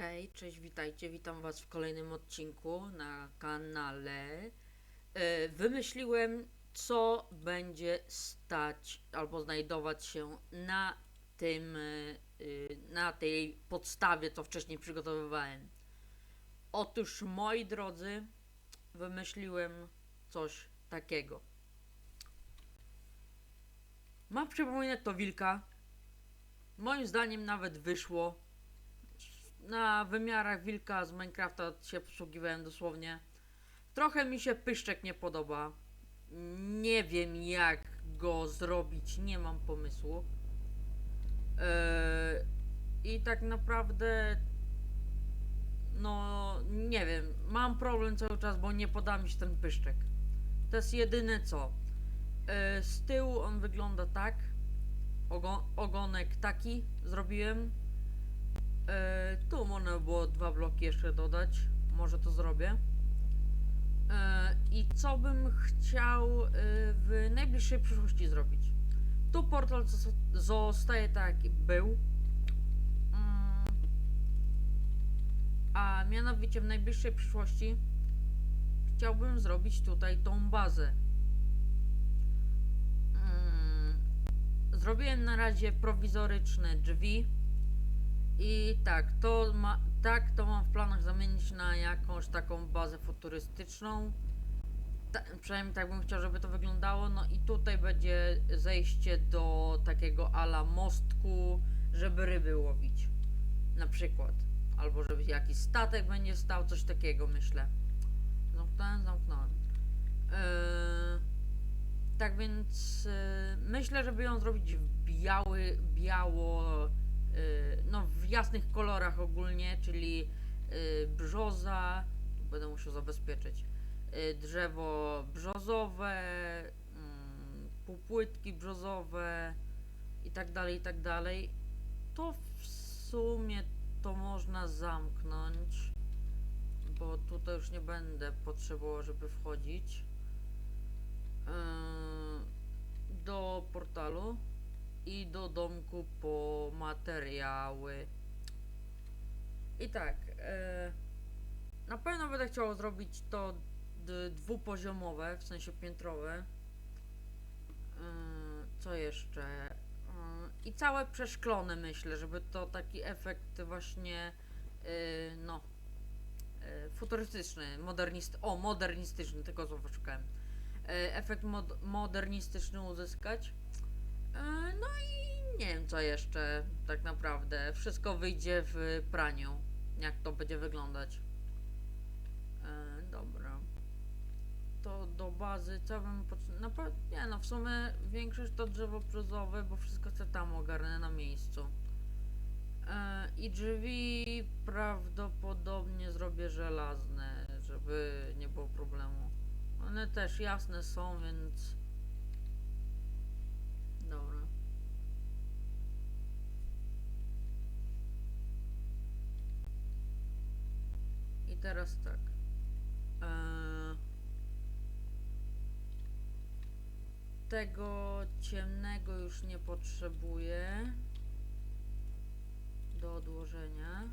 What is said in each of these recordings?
Hej, cześć, witajcie, witam was w kolejnym odcinku na kanale. E, Wymyśliłem, co będzie stać albo znajdować się na tym, e, na tej podstawie, co wcześniej przygotowywałem. Otóż, moi drodzy, wymyśliłem coś takiego. Mam przypominać to wilka. Moim zdaniem nawet wyszło na wymiarach wilka z Minecrafta się posługiwałem dosłownie. Trochę mi się pyszczek nie podoba. Nie wiem jak go zrobić, nie mam pomysłu. Eee, I tak naprawdę no nie wiem, mam problem cały czas, bo nie poda mi się ten pyszczek. To jest jedyne co. Eee, z tyłu on wygląda tak. Ogo ogonek taki zrobiłem. E, tu można było dwa bloki jeszcze dodać. Może to zrobię. E, I co bym chciał e, w najbliższej przyszłości zrobić? Tu portal zos- zostaje tak jak był. Mm. A mianowicie w najbliższej przyszłości chciałbym zrobić tutaj tą bazę. Mm. Zrobiłem na razie prowizoryczne drzwi. I tak, to ma, tak to mam w planach zamienić na jakąś taką bazę futurystyczną. Ta, przynajmniej tak bym chciał, żeby to wyglądało. No i tutaj będzie zejście do takiego ala mostku, żeby ryby łowić. Na przykład. Albo żeby jakiś statek będzie stał, coś takiego myślę. Zamknąłem, zamknąłem. Yy, tak więc yy, myślę, żeby ją zrobić w biały, biało no w jasnych kolorach ogólnie, czyli y, brzoza, będę musiał zabezpieczyć, y, drzewo brzozowe, mm, półpłytki brzozowe i tak dalej, i tak dalej. To w sumie to można zamknąć, bo tutaj już nie będę potrzebował, żeby wchodzić i do domku po materiały. I tak, e, na pewno będę chciał zrobić to dwupoziomowe, w sensie piętrowe. E, co jeszcze? E, I całe przeszklone myślę, żeby to taki efekt właśnie, e, no, e, futurystyczny, modernist, o, modernistyczny, tylko słowa szukałem. Efekt mod- modernistyczny uzyskać. E, No i nie wiem co jeszcze tak naprawdę. Wszystko wyjdzie w praniu. Jak to będzie wyglądać. E, dobra. To do bazy co bym? No, nie no, w sumie większość to drzewo brzozowe, bo wszystko co tam ogarnę na miejscu. E, I drzwi prawdopodobnie zrobię żelazne, żeby nie było problemu. One też jasne są, więc... Dobra. I teraz tak. Eee, tego ciemnego już nie potrzebuję do odłożenia.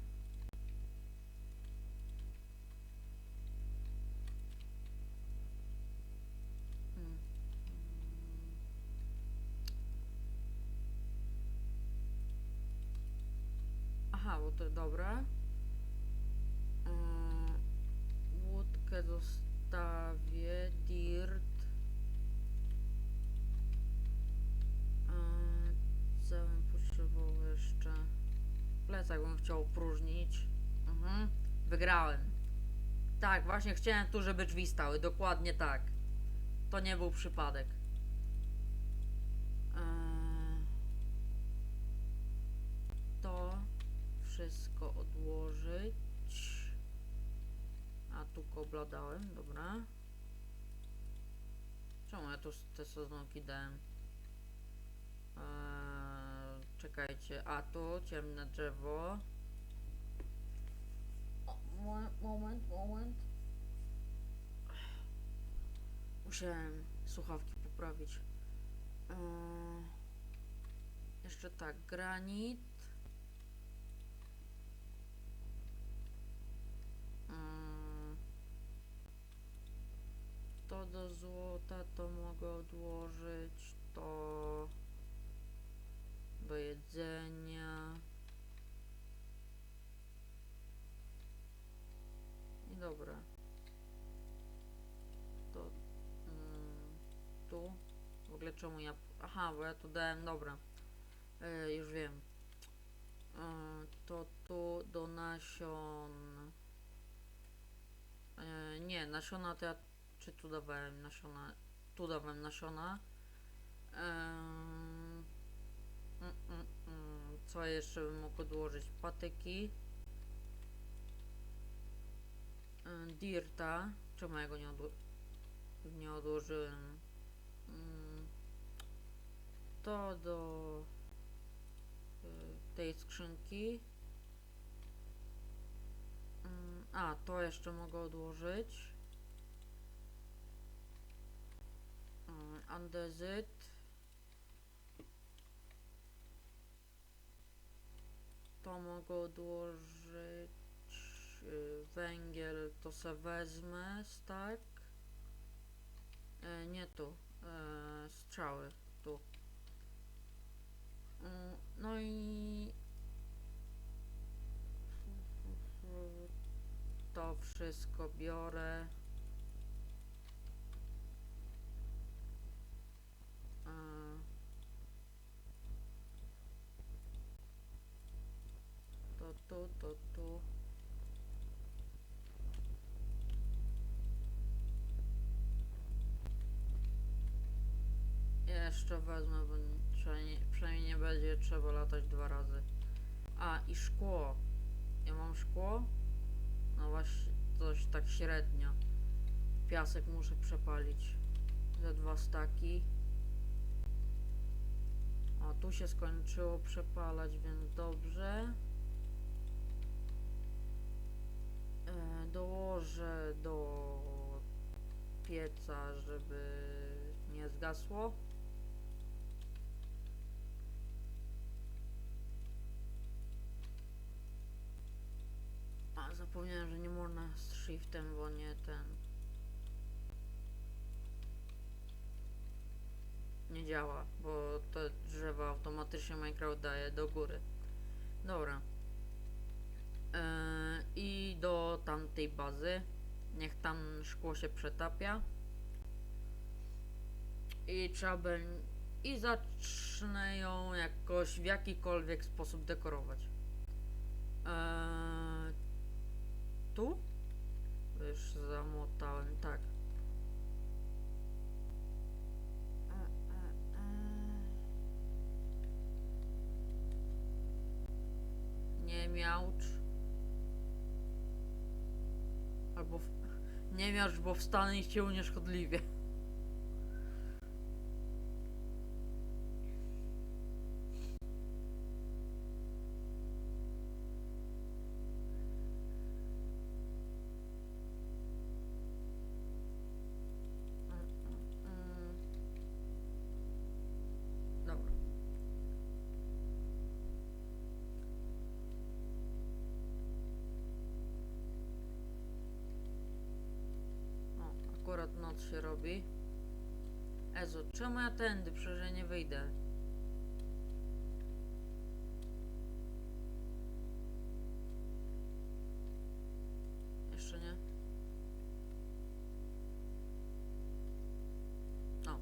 Dobra. Yy, łódkę zostawię, dirt. Yy, co bym potrzebował jeszcze? Plecak bym chciał opróżnić. Mhm, wygrałem. Tak, właśnie chciałem tu, żeby drzwi stały, dokładnie tak. To nie był przypadek. Yy, to wszystko odłożyć. A tu kobla dałem, dobra. Czemu ja tu te sezonki dałem? Eee, czekajcie, a tu ciemne drzewo. O, mo- moment, moment. Musiałem słuchawki poprawić. Eee, jeszcze tak, granit. Do złota to mogę odłożyć, to do jedzenia. I dobra. To mm, tu. W ogóle czemu ja... Aha, bo ja tu dałem, dobra. E, już wiem. E, to tu do nasion. E, nie, nasiona to ja... Czy tu dawałem nasiona? Tu dawałem nasiona. Mm, mm, mm, co jeszcze bym mógł odłożyć? Patyki. E, Dirta. Czemu ja go nie, odło nie odłożyłem? To do y, tej skrzynki. A, to jeszcze mogę odłożyć. Andezyt. To mogę odłożyć. y, Węgiel to se wezmę, tak? E, nie tu. E, strzały. Tu. Mm, No i to wszystko biorę. Jeszcze wezmę, bo nie- przynajmniej, przynajmniej nie będzie trzeba latać dwa razy. A, i szkło. Ja mam szkło? No właśnie, coś tak średnio. Piasek muszę przepalić. Ze dwa staki. O, tu się skończyło przepalać, więc dobrze. E, dołożę do pieca, żeby nie zgasło. A, zapomniałem, że nie można z shiftem, bo nie ten. Nie działa, bo te drzewa automatycznie Minecraft daje do góry. Dobra. Eee, I do tamtej bazy. Niech tam szkło się przetapia. I trzeba będzie. I zacznę ją jakoś w jakikolwiek sposób dekorować. Eee, tu? Już zamotałem, tak. Nie miałcz. Albo w... nie miałcz, bo wstanę i cię unieszkodliwie. Mm, mm, mm. Dobra. O, akurat noc się robi. Ezo, czemu ja tędy? Przecież nie wyjdę. Jeszcze nie? O.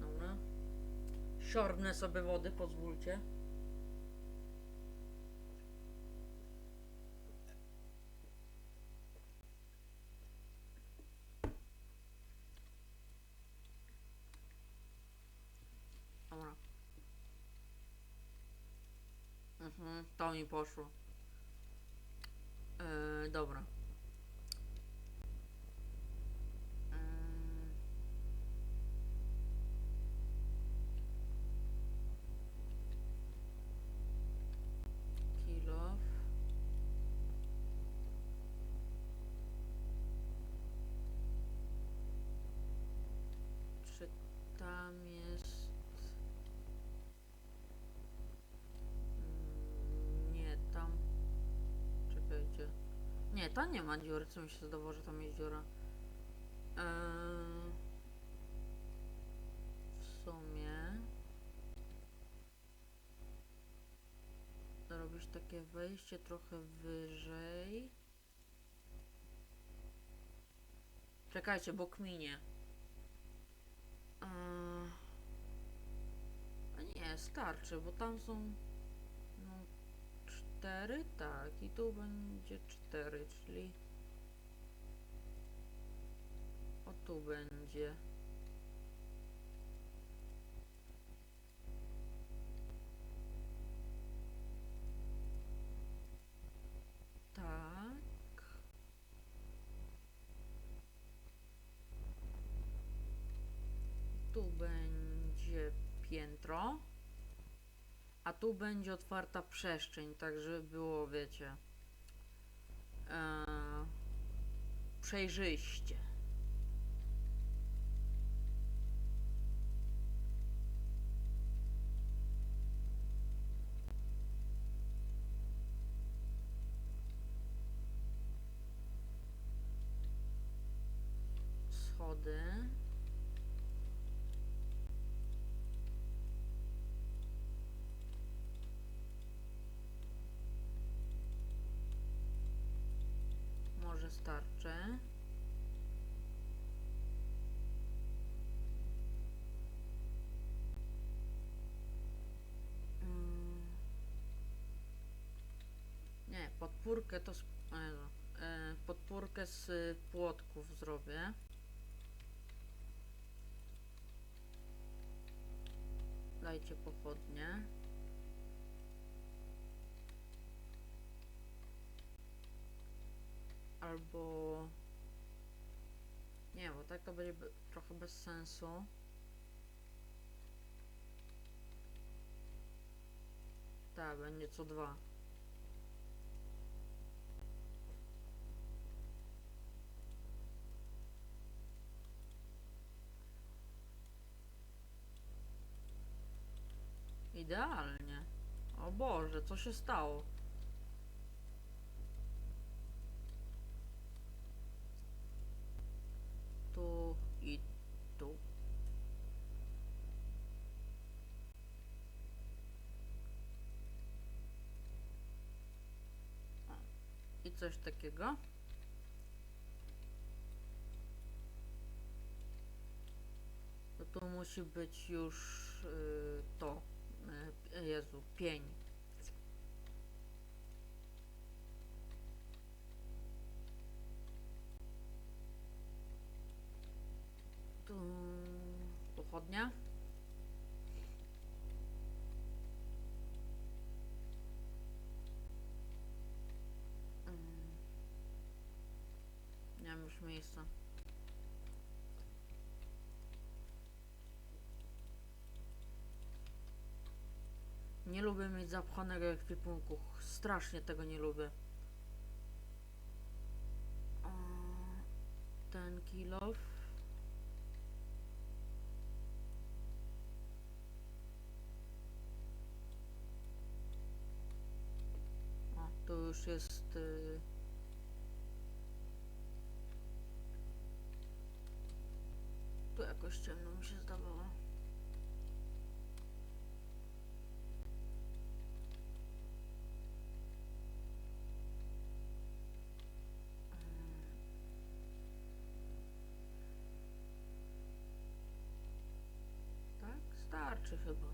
Dobra. Siorbnę sobie wody, pozwólcie. Mhm, to mi poszło. Yy, dobra. Yy. Czy tam jest... Nie, tam nie ma dziury, co mi się zdawało, że tam jest dziura. Eee, w sumie robisz takie wejście trochę wyżej. Czekajcie, bo kminie. Eee, a nie, starczy, bo tam są no, cztery, tak, i tu będzie cztery, czyli o tu będzie. Tak. Tu będzie tu będzie otwarta przestrzeń, tak żeby było, wiecie, e, przejrzyście. Schody. Może starczy. Mm. Nie, podpórkę to. z- e, podpórkę z płotków zrobię. Dajcie pochodnie. Albo... Nie, bo tak to będzie trochę bez sensu. Tak, będzie co dwa. Idealnie. O Boże, co się stało? Tu i tu. O, I coś takiego. To tu musi być już y, to. Y, Jezu, pień. Tu pochodnia. Mam już miejsca. Nie lubię mieć zapchanego ekwipunku. Strasznie tego nie lubię. Ten kilof. Tu już jest. Y... Jakoś ciemno mi się zdawało. Tak, starczy chyba.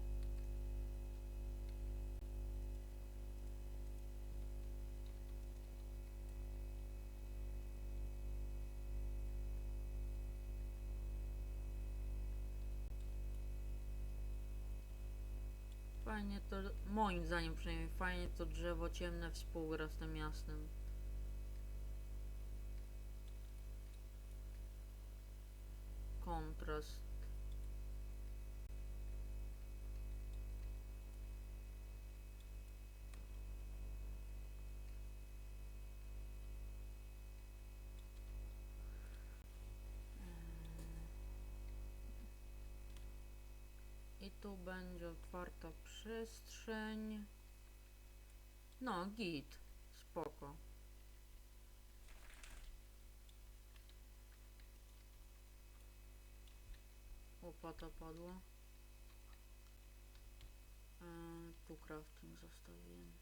Fajnie to, moim zdaniem przynajmniej, fajnie to drzewo ciemne współgra z tym jasnym. Kontrast. Tu będzie otwarta przestrzeń. No, git. Spoko. Łopata padła. E, tu crafting zostawiłem.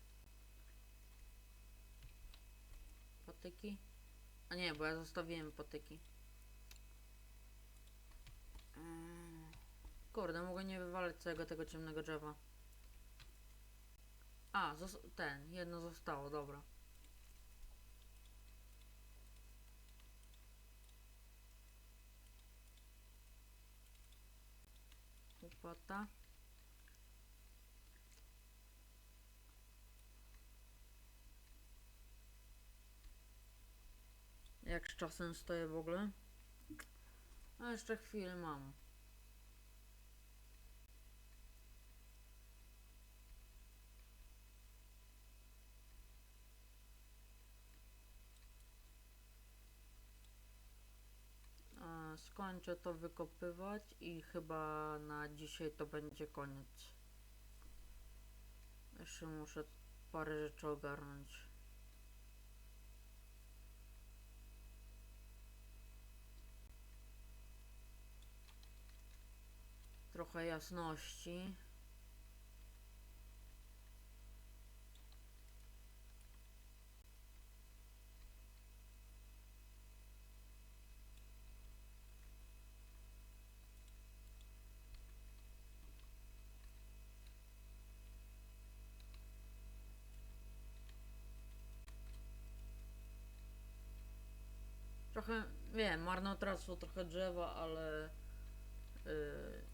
Patyki? A nie, bo ja zostawiłem patyki. Eee, Kurde, mogę nie wywalać całego tego ciemnego drzewa. A, ten, jedno zostało, dobra. Łopata. Jak z czasem stoję w ogóle? A jeszcze chwilę mam. A, Skończę to wykopywać i chyba na dzisiaj to będzie koniec. Jeszcze muszę parę rzeczy ogarnąć. Trochę jasności. Trochę, wiem, marnotrawstwo trochę drzewa, ale yy,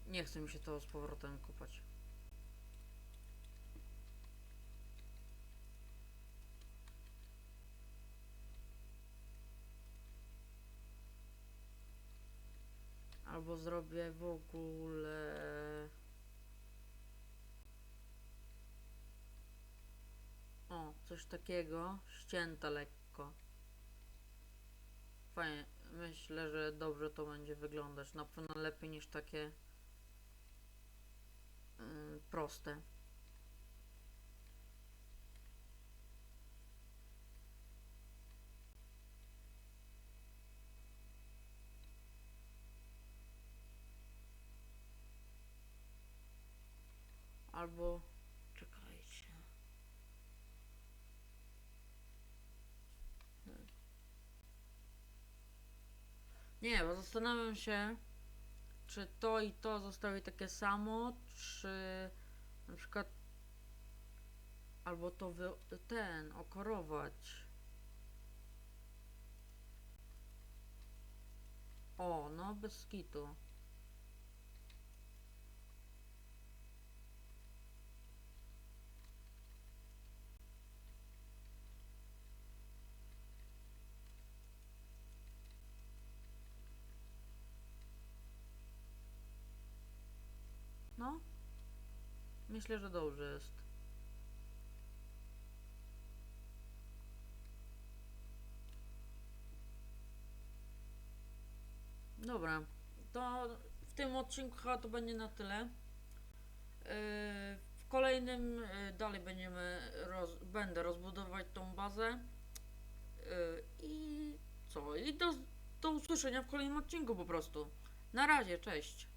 nie chce mi się to z powrotem kopać. Albo zrobię w ogóle... O, coś takiego, ścięte lekko. Fajnie, myślę, że dobrze to będzie wyglądać. Na pewno lepiej niż takie yy, proste. Albo czekajcie. Nie, bo zastanawiam się, czy to i to zostawi takie samo, czy na przykład albo to wy, ten okorować. O, no bez skitu. No, myślę, że dobrze jest. Dobra, to w tym odcinku chyba to będzie na tyle. Yy, W kolejnym yy, dalej będziemy roz, będę rozbudować tą bazę. Yy, I co? I do, do usłyszenia w kolejnym odcinku po prostu. Na razie, cześć.